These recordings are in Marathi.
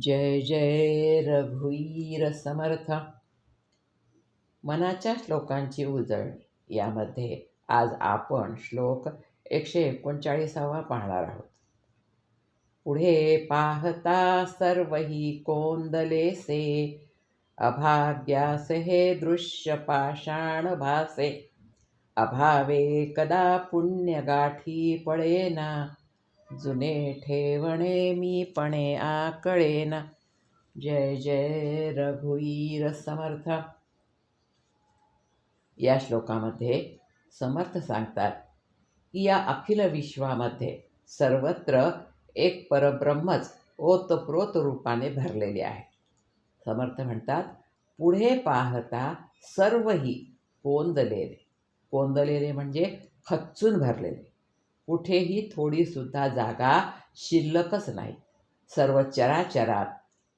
जय जय रघुवीर समर्थ. मनाच्या श्लोकांची उजळ. यामध्ये आज आपण श्लोक एकशे एकोणचाळीसावा पाहणार आहोत. पुढे पाहता सर्वही कोंदलेसे अभाग्यास हे दृश्य पाषाण भासे. अभावे कदा पुण्यगाठी पळेना जुने ठेवणे मी पणे आकळेना. जय जय रघुवीर समर्थ. या श्लोकामध्ये समर्थ सांगतात की या अखिल विश्वामध्ये सर्वत्र एक परब्रह्मच ओतप्रोत रूपाने भरलेले आहे. समर्थ म्हणतात पुढे पाहता सर्वही कोंदलेले. कोंदलेले म्हणजे खच्चून भरलेले. कुठेही थोडीसुद्धा जागा शिल्लकच नाही. सर्व चराचरात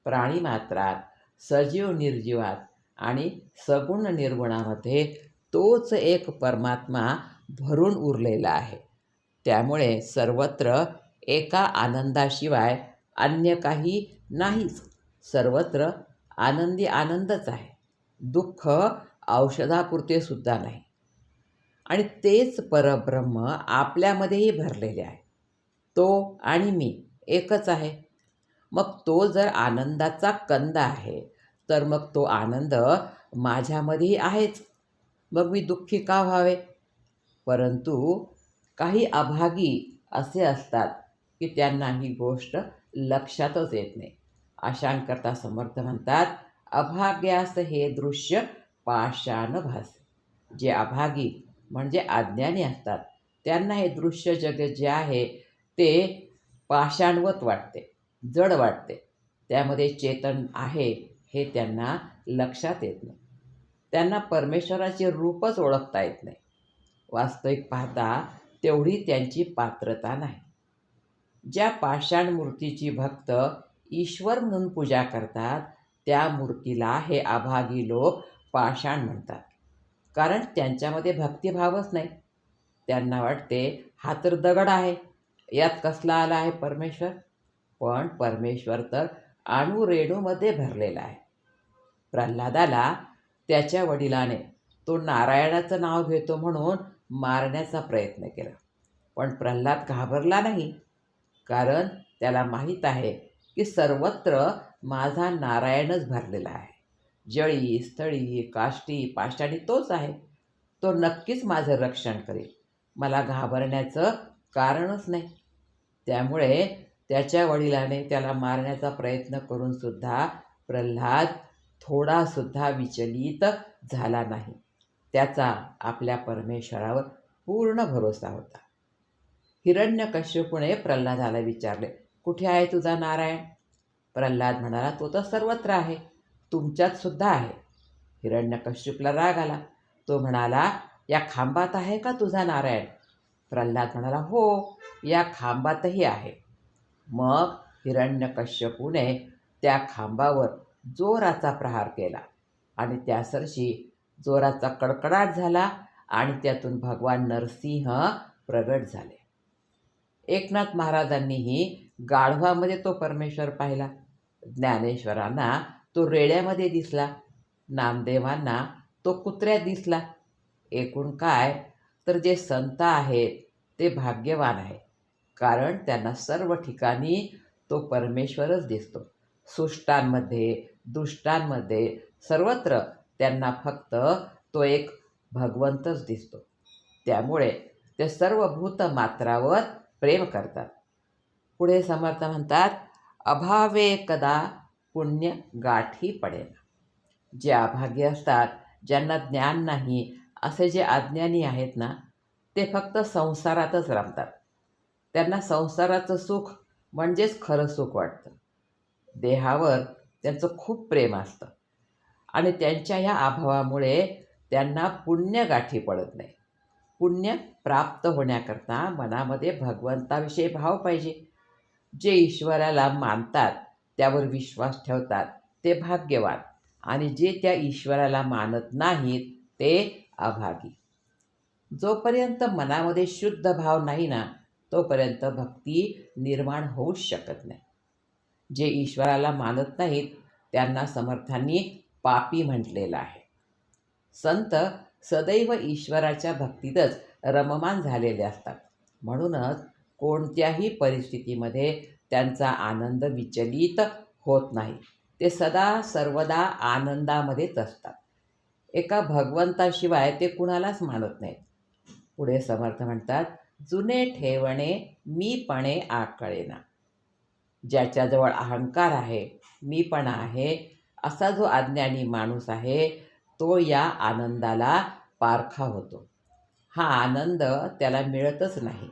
प्राणीमात्रात सजीव निर्जीवात आणि सगुण निर्गुणामध्ये तोच एक परमात्मा भरून उरलेला आहे. त्यामुळे सर्वत्र एका आनंदाशिवाय अन्य काही नाहीच. सर्वत्र आनंदी आनंदच आहे. दुःख औषधापुरते सुद्धा नाही. आणि तेच परब्रह्म आपल्यामध्येही भरलेले आहे. तो आणि मी एकच आहे. मग तो जर आनंदाचा कंद आहे तर मग तो आनंद माझ्यामध्येही आहेच. मग मी दुःखी का व्हावे? परंतु काही अभागी असे असतात की त्यांना ही गोष्ट लक्षातच येत नाही. अशांकरता समर्थ म्हणतात अभाग्यास हे दृश्य पाषाण भास. जे अभागी म्हणजे अज्ञानी असतात. त्यांना हे दृश्य जग जे आहे ते पाषाणवत वाटते जड वाटते. त्यामध्ये चेतन आहे हे त्यांना लक्षात येत नाही. त्यांना परमेश्वराचे रूपच ओळखता येत नाही. वास्तविक पाहता तेवढी त्यांची पात्रता नाही. ज्या पाषाण मूर्तीची भक्त ईश्वर म्हणून पूजा करतात त्या मूर्तीला हे अभागी लोक पाषाण म्हणतात. कारण त्यांच्यामध्ये भक्तिभावच नाही. त्यांना वाटते हा तर दगड आहे. यात कसला आला आहे परमेश्वर? पण परमेश्वर तर अणू रेणूमध्ये भरलेला आहे. प्रल्हादाला त्याच्या वडिलाने तो नारायणाचं नाव घेतो म्हणून मारण्याचा प्रयत्न केला. पण प्रल्हाद घाबरला नाही. कारण त्याला माहीत आहे की सर्वत्र माझा नारायणच भरलेला आहे. जळी स्थळी काष्टी पाष्टाडी तोच आहे. तो नक्कीच माझं रक्षण करेल. मला घाबरण्याचं कारणच नाही. त्यामुळे त्याच्या वडिलाने त्याला मारण्याचा प्रयत्न करूनसुद्धा प्रल्हाद थोडासुद्धा विचलित झाला नाही. त्याचा आपल्या परमेश्वरावर पूर्ण भरोसा होता. हिरण्यकश्यपूने प्रल्हादाला विचारले कुठे आहे तुझा नारायण? प्रल्हाद म्हणाला तो तर सर्वत्र आहे. तुमच्यात सुद्धा आहे. हिरण्यकश्यपला राग आला. तो म्हणाला या खांबात आहे का तुझा नारायण? प्रल्हाद म्हणाला हो या खांबातही आहे. मग हिरण्यकश्यपूने त्या खांबावर जोराचा प्रहार केला आणि त्यासरशी जोराचा कडकडाट झाला आणि त्यातून भगवान नरसिंह प्रगट झाले. एकनाथ महाराजांनीही गाढवामध्ये तो परमेश्वर पाहिला. ज्ञानेश्वरांना तो रेड्यामध्ये दिसला. नामदेवांना तो कुत्र्यात दिसला. एकूण काय? तर जे संत आहेत ते भाग्यवान आहे कारण त्यांना सर्व ठिकाणी तो परमेश्वरच दिसतो. सुष्टांमध्ये दुष्टांमध्ये सर्वत्र त्यांना फक्त तो एक भगवंतच दिसतो. त्यामुळे ते सर्व भूत मात्रावर प्रेम करतात. पुढे समर्थ म्हणतात अभावे कदा पुण्य गाठी पडेल. जे अभागी असतात ज्यांना ज्ञान नाही असे जे अज्ञानी आहेत ना ते फक्त संसारातच रमतात. त्यांना संसाराचं सुख म्हणजेच खरं सुख वाटतं. देहावर त्यांचं खूप प्रेम असतं. आणि त्यांच्या ह्या अभावामुळे त्यांना पुण्य गाठी पडत नाही. पुण्य प्राप्त होण्याकरता मनामध्ये भगवंताविषयी भाव पाहिजे. जे ईश्वराला मानतात त्यावर विश्वास ठेवतात. ते भाग्यवान आणि जे त्या ईश्वराला मानत नाहीत ते अभागी. जोपर्यंत मनामध्ये शुद्ध भाव नाही ना तोपर्यंत भक्ती निर्माण होऊच शकत नाही. जे ईश्वराला मानत नाहीत त्यांना समर्थांनी पापी म्हटलेलं आहे. संत सदैव ईश्वराच्या भक्तीतच रममान झालेले असतात. म्हणूनच कोणत्याही परिस्थितीमध्ये त्यांचा आनंद विचलित होत नाही. ते सदा सर्वदा आनंदामध्येच असतात. एका भगवंताशिवाय ते कुणालाच मानत नाहीत. पुढे समर्थ म्हणतात जुने ठेवणे मीपणे आकळेना. ज्याच्याजवळ अहंकार आहे मीपणा आहे. असा जो अज्ञानी माणूस आहे तो या आनंदाला पारखा होतो. हा आनंद त्याला मिळतच नाही.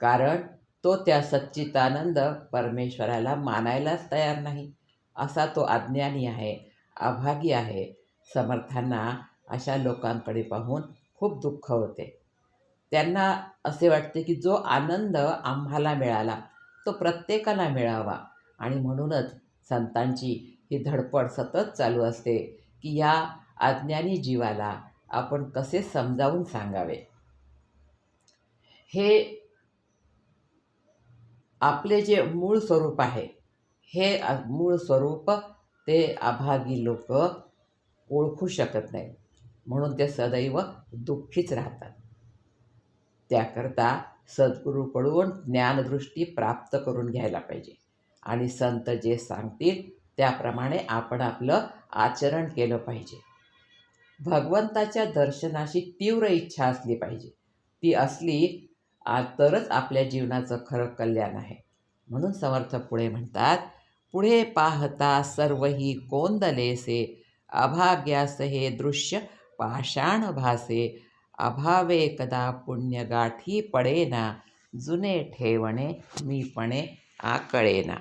कारण तो त्या सच्चितानंद परमेश्वराला मानायलाच तयार नाही. असा तो अज्ञानी आहे अभागी आहे समर्थांना अशा लोकांकडे पाहून खूप दुःख होते. त्यांना असे वाटते की जो आनंद आम्हाला मिळाला तो प्रत्येकाला मिळावा. आणि म्हणूनच संतांची ही धडपड सतत चालू असते की या अज्ञानी जीवाला आपण कसे समजावून सांगावे? हे आपले जे मूळ स्वरूप आहे हे मूळ स्वरूप ते अभागी लोक ओळखू शकत नाहीत म्हणून ते सदैव दुःखीच राहतात. त्याकरता सद्गुरूकडून ज्ञानदृष्टी प्राप्त करून घ्यायला पाहिजे. आणि संत जे सांगतील त्याप्रमाणे आपण आपलं आचरण केलं पाहिजे. भगवंताच्या दर्शनाची तीव्र इच्छा असली पाहिजे. ती असली आ- तरच आपल्या जीवनाचं खरं कल्याण आहे. म्हणून समर्थ पुढे म्हणतात पुढे पाहता सर्वही कोंदलेसे अभाग्यास हे दृश्य पाषाण भासे अभावे कदा पुण्यगाठी पडेना जुने ठेवणे मीपणे आकळेना.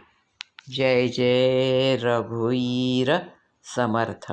जय जय रघुईर समर्थ.